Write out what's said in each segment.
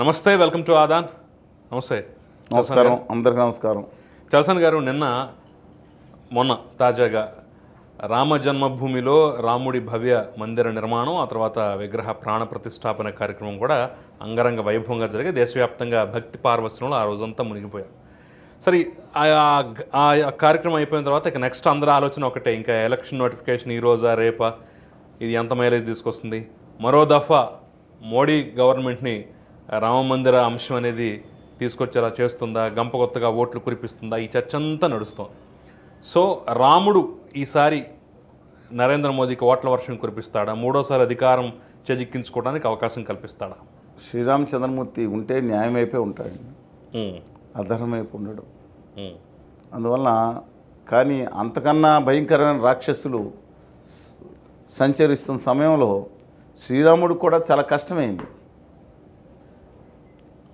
నమస్తే welcome to Aadan. నమస్తే. నమస్కారం అందరికీ నమస్కారం. చలసన్ గారు నిన్న మొన్న తాజాగా రామ జన్మభూమిలో రాముడి భవ్య మందిర నిర్మాణం ఆ తర్వాత విగ్రహ ప్రాణ ప్రతిష్టాపన కార్యక్రమం కూడా అంగరంగ వైభవంగా జరిగి దేశవ్యాప్తంగా భక్తి పార్వశ్యంలో ఆ రోజంతా మునిగిపోయాం సరే ఆ ఆ కార్యక్రమం అయిపోయిన తర్వాత ఇక నెక్స్ట్ అందరి ఆలోచన ఒకటే. ఇంకా ఎలక్షన్ నోటిఫికేషన్ ఈ రోజా రేపా? ఇది ఎంత మైలేజ్ తీసుకొస్తుంది? మరో దఫా మోడీ గవర్నమెంట్ని రామ మందిర అంశం అనేది తీసుకొచ్చేలా చేస్తుందా? గంప కొత్తగా ఓట్లు కురిపిస్తుందా? ఈ చర్చ అంతా నడుస్తోంది. సో రాముడు ఈసారి నరేంద్ర మోదీకి ఓట్ల వర్షం కురిపిస్తాడా? మూడోసారి అధికారం చేజిక్కించుకోవడానికి అవకాశం కల్పిస్తాడా? శ్రీరామచంద్రమూర్తి ఉంటే న్యాయం ఉంటాడండి ఉమ్, అధర్మం ఉండడు. ఉమ్, అందువలన కానీ అంతకన్నా భయంకరమైన రాక్షసులు సంచరిస్తున్న సమయంలో శ్రీరాముడు కూడా చాలా కష్టమైంది.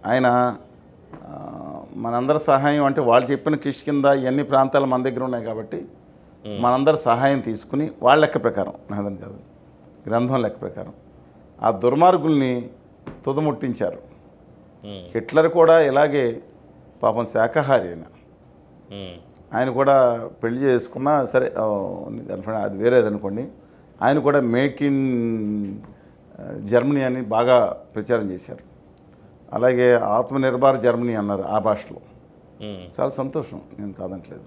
ఆయన మనందరి సహాయం అంటే వాళ్ళు చెప్పిన కిష్ కింద ఇవన్నీ ప్రాంతాలు మన దగ్గర ఉన్నాయి కాబట్టి మనందరి సహాయం తీసుకుని వాళ్ళ లెక్క ప్రకారం నాదని కాదు గ్రంథం లెక్క ప్రకారం ఆ దుర్మార్గుల్ని తుదముట్టించారు. హిట్లర్ కూడా ఇలాగే పాపం శాకాహారి ఆయన. ఆయన కూడా పెళ్ళి చేసుకున్నా సరే అది వేరేది అనుకోండి. ఆయన కూడా మేక్ ఇన్ జర్మనీ అని బాగా ప్రచారం చేశారు. అలాగే ఆత్మనిర్భర్ జర్మనీ అన్నారు ఆ భాషలో. చాలా సంతోషం నేను కాదంటలేదు.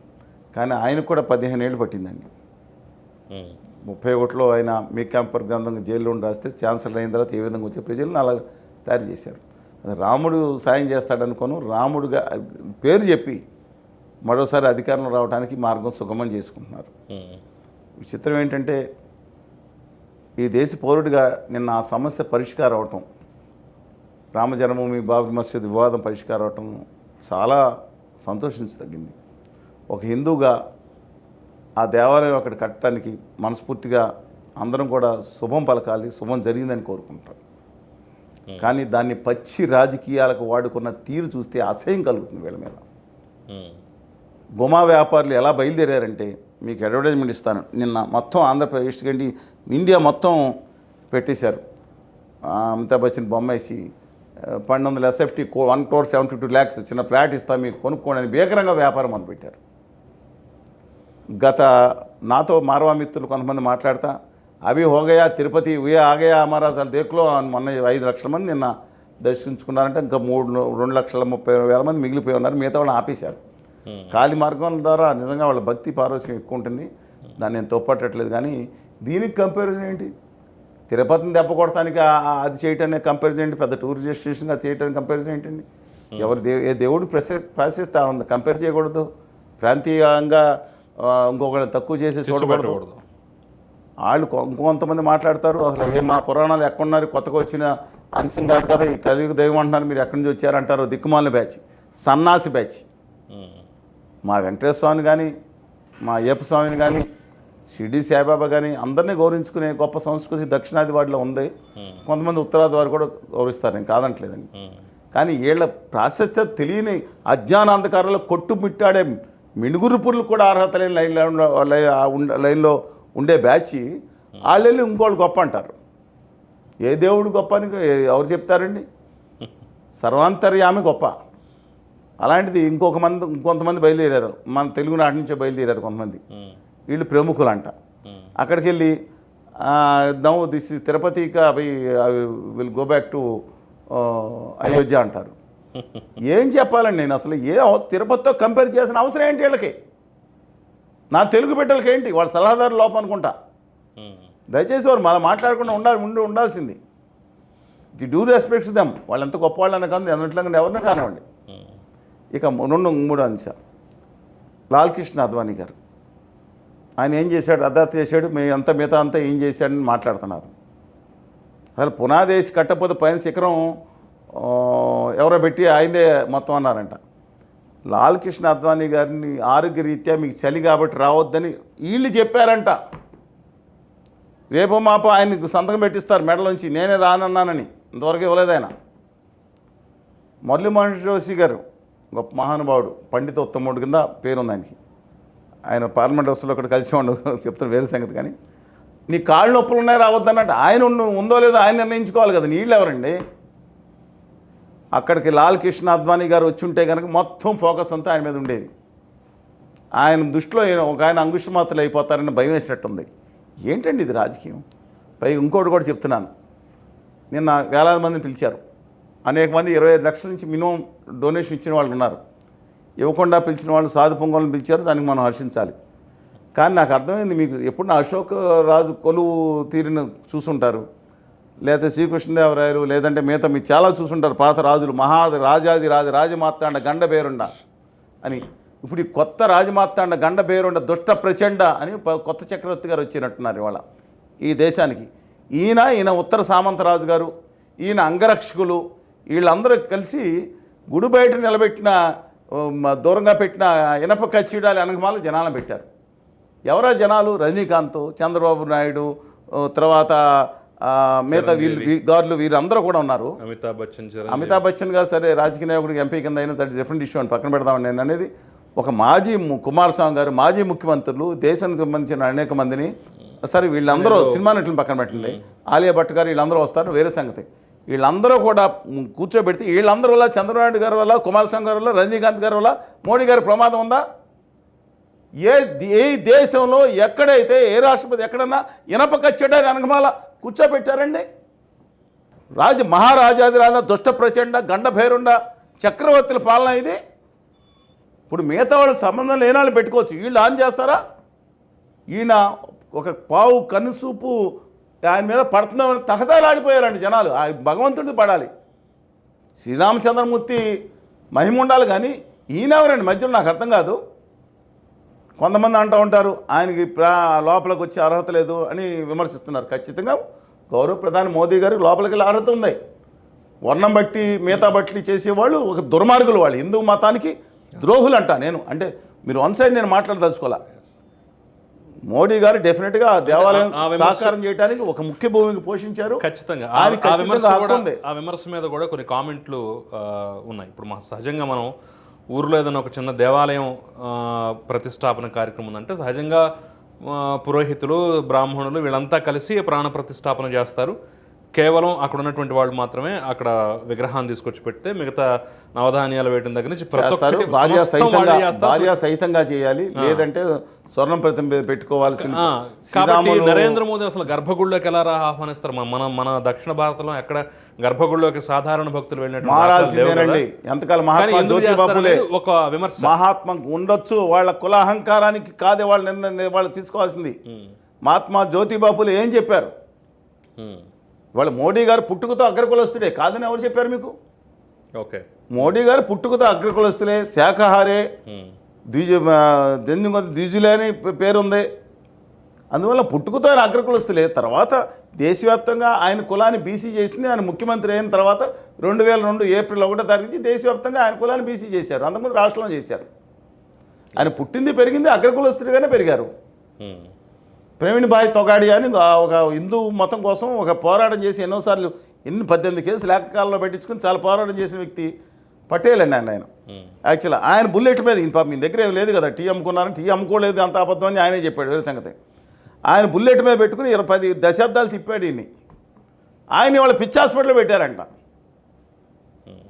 కానీ ఆయనకు కూడా పదిహేను ఏళ్ళు పట్టిందండి. ముప్పై ఒకటిలో ఆయన మీ క్యాంపర్ గ్రంథం జైల్లో ఉండి రాస్తే ఛాన్సలర్ అయిన తర్వాత ఏ విధంగా వచ్చే ప్రజలను అలా తయారు చేశారు. అది రాముడు సాయం చేస్తాడనుకోను రాముడుగా పేరు చెప్పి మరోసారి అధికారంలో రావడానికి మార్గం సుగమం చేసుకుంటున్నారు. విచిత్రం ఏంటంటే ఈ దేశ పౌరుడిగా నిన్న ఆ సమస్య పరిష్కారం అవటం రామ జన్మభూమి బాబరి మసీద్ వివాదం పరిష్కారం అవటం చాలా సంతోషించదగింది. ఒక హిందూగా ఆ దేవాలయం అక్కడ కట్టడానికి మనస్ఫూర్తిగా అందరం కూడా శుభం పలకాలి శుభం జరిగిందని కోరుకుంటాం. కానీ దాన్ని పచ్చి రాజకీయాలకు వాడుకున్న తీరు చూస్తే అసహ్యం కలుగుతుంది వీళ్ళ మీద. గుమా వ్యాపారులు ఎలా బయలుదేరారంటే మీకు అడ్వర్టైజ్మెంట్ ఇస్తాను. నిన్న మొత్తం ఆంధ్రప్రదేశ్ కంటే ఇండియా మొత్తం పెట్టేశారు. అమితాబ్ బచ్చన్ బొమ్మ వేసి పన్నెండు వందల ఎస్ఎఫ్టీ కో one crore seventy two lakhs చిన్న ఫ్లాట్ ఇస్తా మీకు కొనుక్కోండి అని భీకరంగా వ్యాపారం మొదలుపెట్టారు గత నాతో మారవా మిత్రులు కొంతమంది మాట్లాడతా అవి హోగయా తిరుపతి ఉయే ఆగయా అమరాజాల దేకులో మొన్న ఐదు లక్షల మంది నిన్న దర్శించుకున్నారంటే ఇంకా మూడు రెండు లక్షల ముప్పై వేల మంది మిగిలిపోయి ఉన్నారు మిగతా వాళ్ళని ఆపేశారు. కాలి మార్గం ద్వారా నిజంగా వాళ్ళ భక్తి పారవశ్యం ఎక్కువ ఉంటుంది. దాన్ని నేను తోపట్టట్లేదు కానీ దీనికి కంపారిజన్ ఏంటి? తిరుపతిని దెబ్బ కొడటానికి అది చేయటానికి కంపారిజన్ ఏంటి? పెద్ద టూరిస్ట్ డెస్టినేషన్ అది చేయటానికి కంపారిజన్ ఏంటండి? ఎవరు దే ఏ దేవుడు ప్రశ ప్రశస్తా ఉంది. కంపేర్ చేయకూడదు. ప్రాంతీయంగా ఆ, ఇంకొకరిని తక్కువ చేసి చూడకూడదు. వాళ్ళు ఇంకొంతమంది మాట్లాడతారు. అసలు ఏ మా పురాణాలు ఎక్కడున్నారు? కొత్తగా వచ్చిన అంశం కాదు కదా ఈ కలియుగ దైవం అంటున్నారు. మీరు ఎక్కడి నుంచి వచ్చారంటారు? దిక్కుమాలిన బ్యాచ్. సన్నాసి బ్యాచ్. ఉమ్, మా వెంకటేశ్వర స్వామిని కానీ మా అయ్యప్ప స్వామిని కానీ షిర్డీ సాయిబాబా కానీ అందరినీ గౌరవించుకునే గొప్ప సంస్కృతి దక్షిణాది వాడిలో ఉంది. కొంతమంది ఉత్తరాది వారు కూడా గౌరవిస్తారు. నేను కాదంటలేదండి. కానీ వీళ్ళ ప్రాశస్త్య తెలియని అజ్ఞానాంధకారంలో కొట్టుమిట్టాడే మినుగురుపురులు కూడా అర్హత లేని లైన్లో లైన్లో ఉండే బ్యాచ్ వాళ్ళు ఇంకోళ్ళు గొప్ప అంటారు. ఏ దేవుడు గొప్ప అని ఎవరు చెప్తారండి? సర్వాంతర్యామి గొప్ప. అలాంటిది ఇంకొక మంది ఇంకొంతమంది బయలుదేరారు. మన తెలుగు నాటి నుంచే బయలుదేరారు కొంతమంది. వీళ్ళు ప్రముఖులంట. ఉమ్, అక్కడికి వెళ్ళి now this Tirupati will go back to Ayodhya అంటారు. ఏం చెప్పాలండి నేను అసలు ఏ అవసరం తిరుపతితో కంపేర్ చేసిన అవసరం ఏంటి వీళ్ళకి? నా తెలుగు బిడ్డలకి ఏంటి? వాళ్ళ సలహాదారు లోపం అనుకుంటా. దయచేసి వారు మనం మాట్లాడకుండా ఉండాలి ఉండి ఉండాల్సింది. The due respects them. వాళ్ళు ఎంత గొప్ప వాళ్ళు అనకంది అన్నట్లుగా ఎవరిని కానివ్వండి. ఇక రెండు మూడో అంశం. లాల్ కృష్ణ అద్వానీ గారు. ఆయన ఏం చేశాడు? అర్ధాత్ చేశాడు. మీ అంత మిగతా అంతా ఏం చేశాడని మాట్లాడుతున్నారు. అసలు పునాదేసి కట్టకపోతే పైన శిఖరం ఎవరో పెట్టి ఆయనదే మొత్తం అన్నారంట. లాల్ కృష్ణ అద్వానీ గారిని ఆరోగ్య రీత్యా మీకు చలి కాబట్టి రావద్దని వీళ్ళు చెప్పారంట. రేపు మాప ఆయనకు సంతకం పెట్టిస్తారు మెడలోంచి. నేనే రానన్నానని. ఇంతవరకు ఇవ్వలేదు ఆయన. మురళీ మహేష్ జోషి గారు గొప్ప మహానుభావుడు పండిత ఉత్తముడు కింద పేరుంది ఆయనకి. ఆయన పార్లమెంట్ హౌస్లో ఒకటి కలిసి ఉండదు చెప్తాను వేరే సంగతి కానీ. నీ కాళ్ళు నొప్పులు ఉన్నాయి రావద్దన్నట్టు ఆయన ఉందో లేదో ఆయన నిర్ణయించుకోవాలి కదా నీళ్ళు ఎవరండి? అక్కడికి లాల్ కృష్ణ అద్వానీ గారు వచ్చి ఉంటే కనుక మొత్తం ఫోకస్ అంతా ఆయన మీద ఉండేది. ఆయన దృష్టిలో ఒక ఆయన అంగుష్మాతలు అయిపోతారని భయం వేసినట్టుంది. ఏంటండి ఇది రాజకీయం? పై ఇంకోటి కూడా చెప్తున్నాను. నిన్న వేలాది మందిని పిలిచారు. అనేక మంది ఇరవై ఐదు లక్షల నుంచి మినిమం డొనేషన్ ఇచ్చిన వాళ్ళు ఉన్నారు. ఇవ్వకుండా పిలిచిన వాళ్ళు సాధు పొంగల్ని పిలిచారు దానికి మనం హర్షించాలి. కానీ నాకు అర్థమైంది మీకు ఎప్పుడు నా అశోక్ రాజు కొలువు తీరిన చూసుంటారు లేదా శ్రీకృష్ణదేవరాయలు లేదంటే మిగతా మీరు చాలా చూసుంటారు పాత రాజులు మహా రాజాది రాజు రాజమార్తాండ గండ బేరుండ అని. ఇప్పుడు ఈ కొత్త రాజమార్తాండ గండ బేరుండ దుష్ట ప్రచండ అని ప- కొత్త చక్రవర్తి గారు వచ్చినట్టున్నారు ఇవాళ ఈ దేశానికి. ఈయన ఈయన ఉత్తర సామంతరాజు గారు ఈయన అంగరక్షకులు వీళ్ళందరూ కలిసి గుడి బయట నిలబెట్టిన దూరంగా పెట్టిన ఇనప కచ్చిడాలి అనగమాల జనాలను పెట్టారు. ఎవరా జనాలు? రజనీకాంత్ చంద్రబాబు నాయుడు తర్వాత మిగతా వీళ్ళు గారులు వీరందరూ కూడా ఉన్నారు. అమితాబ్ బచ్చన్ అమితాబ్ బచ్చన్ గారు సరే రాజకీయ నాయకుడికి ఎంపీ కింద అయినా దట్ డిఫరెంట్ ఇష్యూ అని పక్కన పెడదామని నేను అనేది. ఒక మాజీ కుమారస్వామి గారు మాజీ ముఖ్యమంత్రులు దేశానికి సంబంధించిన అనేక మందిని సరే వీళ్ళందరూ సినిమా నటులను పక్కన పెట్టండి. ఆలియా భట్ గారు వీళ్ళందరూ వస్తారు వేరే సంగతి. వీళ్ళందరూ కూడా కూర్చోబెడితే వీళ్ళందరూ వల్ల చంద్రబాబు గారి వల్ల కుమారస్వామి గారి వల్ల రజనీకాంత్ గారి వల్ల మోడీ గారి ప్రమాదం ఉందా? ఏ ఏ దేశంలో ఎక్కడైతే ఏ రాష్ట్రపతి ఎక్కడన్నా ఇనప కచ్చడారి అనగమాల కూర్చోబెట్టారండి? రాజ మహారాజాది రాజ దుష్ట ప్రచండ గండ భైరుండ చక్రవర్తుల పాలన ఇది? ఇప్పుడు మిగతా వాళ్ళ సంబంధం లేని వాళ్ళు పెట్టుకోవచ్చు. వీళ్ళు ఆన్ చేస్తారా? ఈయన ఒక పావు కనుసూపు ఆయన మీద పడుతున్నామని తహతాలాడిపోయారండి జనాలు. ఆ భగవంతుడిది పడాలి. శ్రీరామచంద్రమూర్తి మహిమ ఉండాలి కానీ ఈయన ఎవరండి? మధ్యలో నాకు అర్థం కాదు. కొంతమంది అంటూ ఉంటారు ఆయనకి లోపలికి వచ్చే అర్హత లేదు అని విమర్శిస్తున్నారు. ఖచ్చితంగా గౌరవ ప్రధాని మోదీ గారికి లోపలికి వెళ్ళే అర్హత ఉంది. వర్ణం బట్టి మిగతా బట్టి చేసేవాళ్ళు ఒక దుర్మార్గులు వాళ్ళు. హిందూ మతానికి ద్రోహులు అంట నేను. అంటే మీరు వన్ సైడ్ నేను మాట్లాడదలుచుకోవాలా? మోడీ గారు డెఫినెట్గా ఆ దేవాలయం సాకారం చేయడానికి ఒక ముఖ్య భూమికి పోషించారు. ఖచ్చితంగా. ఆ- విమర్శ హక్కు కూడా ఉంది. ఆ విమర్శ మీద కూడా కొన్ని కామెంట్లు ఉన్నాయి. ఇప్పుడు మా సహజంగా మనం ఊర్లో ఏదైనా ఒక చిన్న దేవాలయం ప్రతిష్టాపన కార్యక్రమం ఉందంటే సహజంగా పురోహితులు బ్రాహ్మణులు వీళ్ళంతా కలిసి ప్రాణ ప్రతిష్టాపన చేస్తారు. కేవలం అక్కడ ఉన్నటువంటి వాళ్ళు మాత్రమే అక్కడ విగ్రహాన్ని తీసుకొచ్చి పెడితే మిగతా నవధాన్యాలు వేయడం దగ్గర నుంచి ప్రతి ఒక్కటి భార్య సహితంగా. భార్య చేయాలి. లేదంటే స్వర్ణం కాబట్టి శ్రీరాములు నరేంద్ర మోదీ అసలు గర్భగుడిలోకి ఎలా రా ఆహ్వానిస్తారు? మన- మన దక్షిణ భారతంలో ఎక్కడ గర్భగుడిలోకి సాధారణ భక్తులు. మారాల్సిందేనండి ఎంతకాలం మహాత్మా ఎందుకు జ్యోతిబా ఫులే చేస్తారనేది ఒక విమర్శ. మహాత్మ ఉండొచ్చు. వాళ్ళ కుల అహంకారానికి కాదే వాళ్ళు నిన్న వాళ్ళు తీసుకోవాల్సింది. మహాత్మా జ్యోతిబా ఫులే ఏం చెప్పారు? వాళ్ళ మోడీ గారు పుట్టుకతో అగ్రకులస్తుడే కాదని ఎవరు చెప్పారు మీకు? ఓకే. మోడీ గారు పుట్టుకతో అగ్రకులస్తులే శాఖాహారే ద్విజ దెందు ద్విజులే అని పేరుంది. అందువల్ల పుట్టుకతో ఆయన అగ్రకులస్తులే. తర్వాత దేశవ్యాప్తంగా ఆయన కులాన్ని బీసీ చేసింది ఆయన ముఖ్యమంత్రి అయిన తర్వాత రెండు వేల రెండు ఏప్రిల్ ఒకటో తారీఖు దేశవ్యాప్తంగా ఆయన కులాన్ని బీసీ చేశారు. అంతకుముందు రాష్ట్రంలో చేశారు. ఆయన పుట్టింది పెరిగింది అగ్రకులస్తుడిగానే పెరిగారు. ప్రవీణ్ భాయ్ తొగాడి అని ఒక హిందూ మతం కోసం ఒక పోరాటం చేసి ఎన్నోసార్లు ఎన్ని పద్దెనిమిది కేసులు ఏకకాలంలో పెట్టించుకుని చాలా పోరాటం చేసిన వ్యక్తి పటేల్ అండి ఆయన. ఆయన యాక్చువల్ ఆయన బుల్లెట్ మీద పాపం మీ దగ్గర ఏం లేదు కదా. టీ అమ్ముకున్నారని టీ అమ్ముకోలేదు అంత అబద్ధం అని ఆయనే చెప్పాడు. వేరే సంగతి. ఆయన బుల్లెట్ మీద పెట్టుకుని ఇరవై పది దశాబ్దాలు తిప్పాడు ఈయన్ని. ఆయన వాళ్ళ పిచ్చి హాస్పిటల్లో పెట్టారంట.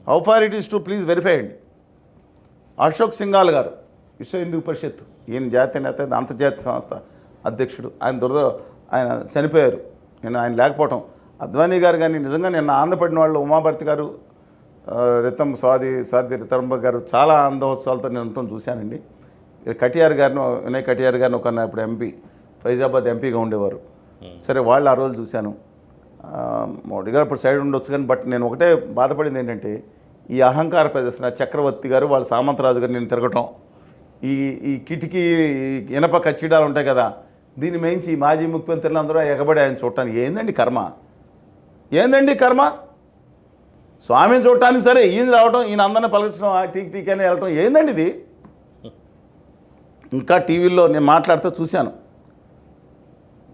How far it is to please verify అండి. అశోక్ సింఘాల్ గారు విశ్వ హిందూ పరిషత్ ఈయన జాతీయ నేత అంతర్జాతీయ సంస్థ. అధ్యక్షుడు. ఆయన దురద ఆయన చనిపోయారు. నేను ఆయన లేకపోవటం. అద్వానీ గారు కానీ నిజంగా నిన్న ఆంధ్రపడిన వాళ్ళు ఉమాభర్తి గారు రితం స్వాది స్వాతి రితంబ గారు చాలా ఆనందోత్సవాలతో నేను ఉండటం చూశానండి. కటియార్ గారిని వినయ్ కటియార్ గారిని ఒక ఇప్పుడు ఎంపీ ఫైజాబాద్ ఎంపీగా ఉండేవారు. సరే వాళ్ళు ఆ రోజు చూశాను. మోడీ గారు ఇప్పుడు సైడ్ ఉండొచ్చు కానీ బట్ నేను ఒకటే బాధపడింది ఏంటంటే ఈ అహంకార ప్రదర్శన చక్రవర్తి గారు వాళ్ళ సామంతరాజు గారు నేను తిరగటం. ఈ ఈ కిటికీ ఇనప కచ్చిడాలు ఉంటాయి కదా దీన్ని మేయించి మాజీ ముఖ్యమంత్రులు అందరూ ఎగబడి ఆయన చూడటానికి ఏందండి కర్మ? ఏందండి కర్మ? స్వామిని చూడటానికి సరే ఈయన రావటం ఈయన అందరిని పలకరించడం ఆ టీక్ టీక్ అని వెళ్ళటం ఏందండి ఇది? ఇంకా టీవీలో నేను మాట్లాడితే చూశాను.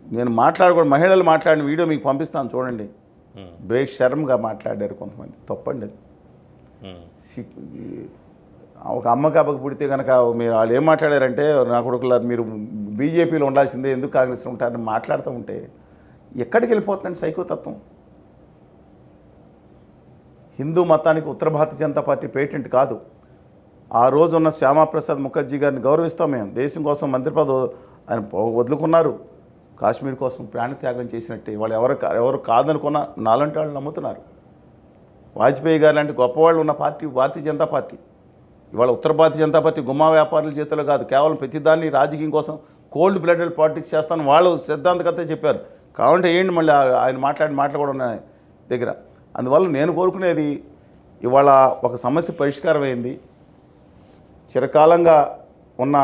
నేను మాట్లాడకూడదు మహిళలు మాట్లాడిన వీడియో మీకు పంపిస్తాను చూడండి. ఉమ్, బేషర్మ్గా మాట్లాడారు కొంతమంది. తప్పండి. అది ఒక అమ్మకి అబ్బకి పుడితే కనుక మీరు వాళ్ళు ఏం మాట్లాడారంటే నా కొడుకులారు మీరు బీజేపీలో ఉండాల్సిందే ఎందుకు కాంగ్రెస్లో ఉంటారని మాట్లాడుతూ ఉంటే ఎక్కడికి వెళ్ళిపోతుందండి సైకోతత్వం హిందూ మతానికి ఉత్తర భారతీయ జనతా పార్టీ పేటెంట్ కాదు. ఆ రోజు ఉన్న శ్యామాప్రసాద్ ముఖర్జీ గారిని గౌరవిస్తాం మేము. దేశం కోసం మంత్రి పదవి ఆయన వదులుకున్నారు. కాశ్మీర్ కోసం ప్రాణత్యాగం చేసినట్టే. వాళ్ళు ఎవరు కా- ఎవరు కాదనుకున్న నాలంటి వాళ్ళు నమ్ముతున్నారు. వాజ్పేయి గారు లాంటి గొప్పవాళ్ళు ఉన్న పార్టీ భారతీయ జనతా పార్టీ. ఇవాళ ఉత్తర భారతీయ జనతా పార్టీ గుమ్మా వ్యాపారుల చేతిలో కాదు. కేవలం ప్రతిదాన్ని రాజకీయం కోసం కోల్డ్ బ్లడెడ్ పాలిటిక్స్ చేస్తాను వాళ్ళు సిద్ధాంతకర్తే చెప్పారు. కావాలంటే ఏంటి మళ్ళీ ఆయన మాట్లాడి మాటలు కూడా ఉన్నాయి దగ్గర. అందువల్ల నేను కోరుకునేది ఇవాళ ఒక సమస్య పరిష్కారం అయింది చిరకాలంగా ఉన్న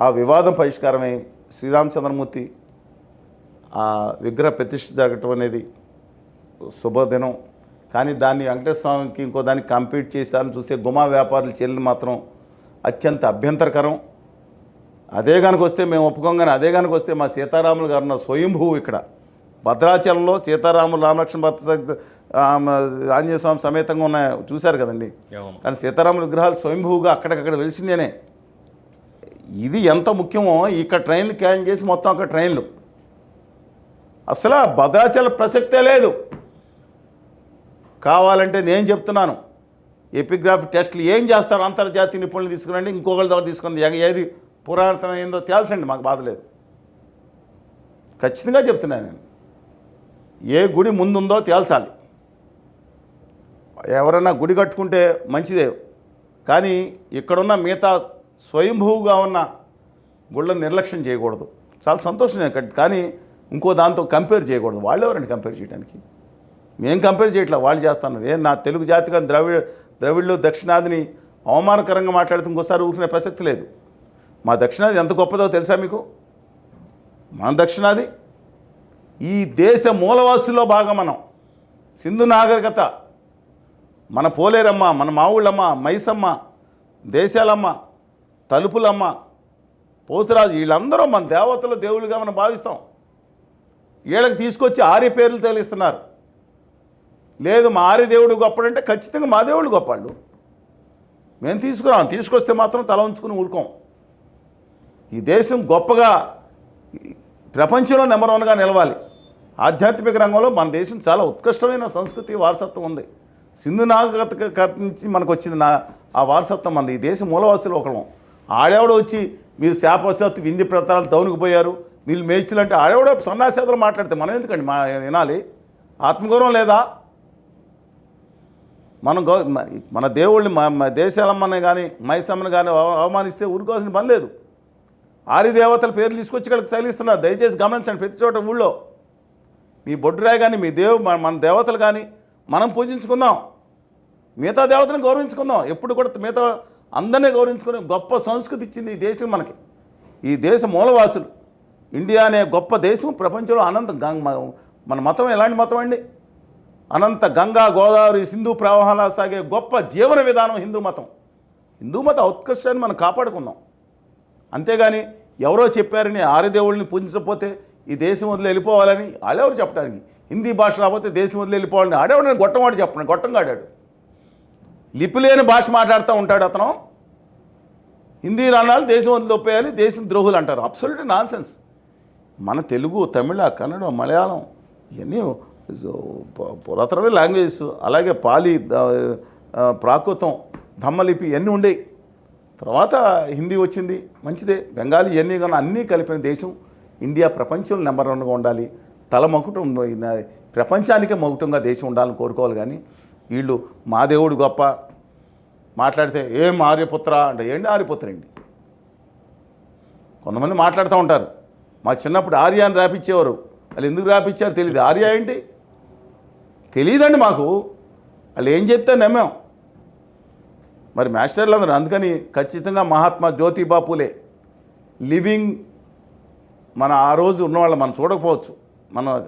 ఆ వివాదం పరిష్కారమై శ్రీరామచంద్రమూర్తి ఆ విగ్రహ ప్రతిష్ఠ జరగటం అనేది శుభదినం. కానీ దాన్ని వెంకటేశ్వర స్వామికి ఇంకో దాన్ని కంపీట్ చేస్తారని చూస్తే గుమా వ్యాపారులు చెల్లిని మాత్రం అత్యంత అభ్యంతరకరం. అదే కనుక వస్తే మేము ఒప్పుకోగానే అదే కనుక వస్తే మా సీతారాములు గారు ఉన్న స్వయంభూ ఇక్కడ. భద్రాచలంలో సీతారాములు రామలక్ష్మణ భర్త ఆంజనేయ స్వామి సమేతంగా ఉన్న చూశారు కదండి? కానీ సీతారాముల విగ్రహాలు స్వయంభూగా అక్కడికక్కడ వెలిసిందేనే. ఇది ఎంత ముఖ్యమో ఇక్కడ ట్రైన్లు క్యాన్ చేసి మొత్తం అక్కడ ట్రైన్లు. అసలు భద్రాచల ప్రసక్తే లేదు. కావాలంటే నేను చెప్తున్నాను. ఎపిగ్రాఫ్ టెస్టులు ఏం చేస్తారు? అంతర్జాతీయ నిపుణులు తీసుకురండి ఇంకొకరి దగ్గర తీసుకురండి. ఏది పురాతనమైందో తేల్చండి మాకు బాధ లేదు. ఖచ్చితంగా చెప్తున్నాను నేను. ఏ గుడి ముందుందో తేల్చాలి. ఎవరైనా గుడి కట్టుకుంటే మంచిదే కానీ ఇక్కడున్న మిగతా స్వయంభూగా ఉన్న గుళ్ళని నిర్లక్ష్యం చేయకూడదు. చాలా సంతోషమే కానీ ఇంకో దాంతో కంపేర్ చేయకూడదు. వాళ్ళు ఎవరండి కంపేర్ చేయడానికి మేము కంపేర్ చేయట్లా వాళ్ళు చేస్తాను. ఏ నా తెలుగు జాతిగా ద్రవిడ ద్రవిడులు దక్షిణాదిని అవమానకరంగా మాట్లాడితే ఇంకోసారి ఊరికిన ప్రసక్తి లేదు. మా దక్షిణాది ఎంత గొప్పదో తెలుసా మీకు? మన దక్షిణాది ఈ దేశ మూలవాసుల్లో భాగం మనం. సింధు నాగరికత. మన పోలేరమ్మ మన మావుళ్ళమ్మ మైసమ్మ దేశాలమ్మ తలుపులమ్మ పోతురాజు వీళ్ళందరూ మన దేవతలు దేవుళ్ళుగా మనం భావిస్తాం. వీళ్ళకి తీసుకొచ్చి ఆర్య పేర్లు తేలిస్తున్నారు. లేదు మా ఆర్య దేవుడు గొప్పడంటే ఖచ్చితంగా మా దేవుడు గొప్పవాళ్ళు. మేము తీసుకురాం తీసుకొస్తే మాత్రం తల ఉంచుకుని ఊరుకోం. ఈ దేశం గొప్పగా ప్రపంచంలో నెంబర్ వన్గా నిలవాలి. ఆధ్యాత్మిక రంగంలో మన దేశం చాలా ఉత్కృష్టమైన సంస్కృతి వారసత్వం ఉంది. సింధు నాగరికత నుంచి మనకు వచ్చింది నా ఆ వారసత్వం మంది ఈ దేశం మూలవాసులు ఒకళ్ళం. ఆడేవాడు వచ్చి మీరు శాపవశాత్తు వింది ప్రతాలు తౌనుకు పోయారు. వీళ్ళు మేర్చులు అంటే ఆడేవాడు సన్నాసేతలు మాట్లాడితే మనం ఎందుకండి మా వినాలి? ఆత్మగౌరవం లేదా? మనం గౌ మన దేవుళ్ళని మా దేశాలమ్మని కానీ మైసమ్మని కానీ అవమానిస్తే ఊరుకోవాల్సిన పని లేదు. ఆరిదేవతల పేరు పేర్లు తీసుకొచ్చి ఇక్కడికి తగిలిస్తున్నారు. దయచేసి గమనించండి ప్రతి చోట ఊళ్ళో మీ బొడ్డురాయి కానీ మీ దేవు మన దేవతలు కానీ మనం పూజించుకుందాం. మిగతా దేవతలను గౌరవించుకుందాం. ఎప్పుడు కూడా మిగతా అందరినీ గౌరవించుకునే గొప్ప సంస్కృతి ఇచ్చింది ఈ దేశం మనకి. ఈ దేశ మూలవాసులు. ఇండియా అనే గొప్ప దేశం ప్రపంచంలో అనంత గంగ మన మతం ఎలాంటి మతం అండి? అనంత గంగా గోదావరి సింధు ప్రవాహాల సాగే గొప్ప జీవన విధానం హిందూ మతం. హిందూ మత ఉత్కర్షాన్ని మనం కాపాడుకుందాం. అంతేగాని ఎవరో చెప్పారని ఆర్యదేవుల్ని పూజించకపోతే ఈ దేశం వదిలి వెళ్ళిపోవాలని వాళ్ళెవరు చెప్పడానికి? హిందీ భాష రాకపోతే దేశం వదిలి వెళ్ళిపోవాలని ఆడేవాడు గొట్టంవాడు చెప్పండి గొట్టంగా ఆడాడు. లిపి లేని భాష మాట్లాడుతూ ఉంటాడు అతను. హిందీ రాణాలు దేశం వదిలి ఒప్పేయాలి దేశం ద్రోహులు అంటారు. అబ్సల్యూట్ నాన్ సెన్స్ మన తెలుగు తమిళ కన్నడ మలయాళం ఇవన్నీ సో పురాతనమైన లాంగ్వేజెస్. అలాగే పాలి ప్రాకృతం ధమ్మలిపి ఇవన్నీ ఉండేవి తర్వాత హిందీ వచ్చింది. మంచిదే. బెంగాలీ ఇవన్నీ కానీ అన్నీ కలిపిన దేశం ఇండియా ప్రపంచంలో నెంబర్ వన్గా ఉండాలి. తల మకుటం ప్రపంచానికే మకుటంగా దేశం ఉండాలని కోరుకోవాలి కానీ వీళ్ళు మా దేవుడు గొప్ప. మాట్లాడితే ఏం ఆర్యపుత్ర అంటే ఏంటి ఆర్యపుత్ర అండి? కొంతమంది మాట్లాడుతూ ఉంటారు. మా చిన్నప్పుడు ఆర్యాన్ని రాపిచ్చేవారు. వాళ్ళు ఎందుకు రాపిచ్చారు తెలియదు ఆర్య ఏంటి? తెలియదండి మాకు. వాళ్ళు ఏం చెప్తే నమ్మాం. మరి మాస్టర్లు అందరూ అందుకని ఖచ్చితంగా మహాత్మా జ్యోతిబా పూలే లివింగ్ మన ఆ రోజు ఉన్నవాళ్ళు మనం చూడకపోవచ్చు. మనం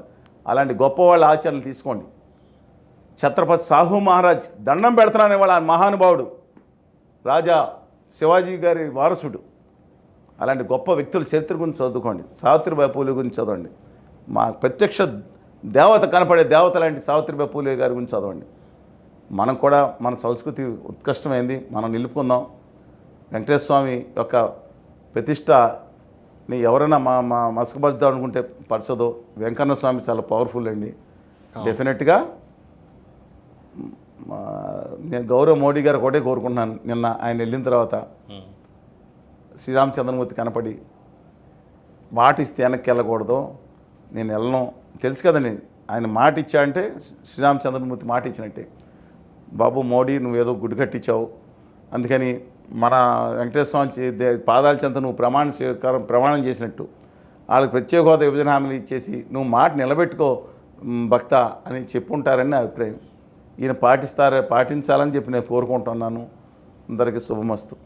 అలాంటి గొప్ప వాళ్ళ ఆచరణలు తీసుకోండి. ఛత్రపతి సాహు మహారాజ్ దండం పెడుతున్నాను వాళ్ళ మహానుభావుడు రాజా శివాజీ గారి వారసుడు. అలాంటి గొప్ప వ్యక్తుల చరిత్ర గురించి చదువుకోండి. సావిత్రిబాయి పూలే గురించి చదవండి. మా ప్రత్యక్ష దేవత కనపడే దేవత లాంటి సావిత్రిబాయి పూలే గారి గురించి చదవండి. మనం కూడా మన సంస్కృతి ఉత్కృష్టమైంది. మనం నిలుపుకుందాం. వెంకటేశ్వర స్వామి యొక్క ప్రతిష్టని ఎవరైనా మా మా మసకపరుచుదాం అనుకుంటే పరచదు. వెంకన్న స్వామి చాలా పవర్ఫుల్ అండి. డెఫినెట్గా మా- నేను గౌరవ మోడీ గారు ఒకటే కోరుకుంటున్నాను. నిన్న ఆయన వెళ్ళిన తర్వాత. శ్రీరామచంద్రమూర్తి కనపడి మాట ఇస్తే వెనక్కి వెళ్ళకూడదు. నేను వెళ్ళను. తెలుసు కదండి ఆయన మాట ఇచ్చా అంటే శ్రీరామచంద్రమూర్తి మాట ఇచ్చినట్టే బాబు మోడీ నువ్వేదో గుడి కట్టించావు. అందుకని మన వెంకటేశ్వర స్వామి పాదాల చెంత నువ్వు ప్రమాణ స్వీకారం ప్రమాణం చేసినట్టు. వాళ్ళకి ప్రత్యేక హోదా విభజన హామీలు ఇచ్చేసి నువ్వు మాట నిలబెట్టుకో భక్త అని చెప్పుంటారని నా అభిప్రాయం. ఈయన పాటిస్తారా పాటించాలని చెప్పి నేను కోరుకుంటున్నాను. అందరికీ శుభమస్తు.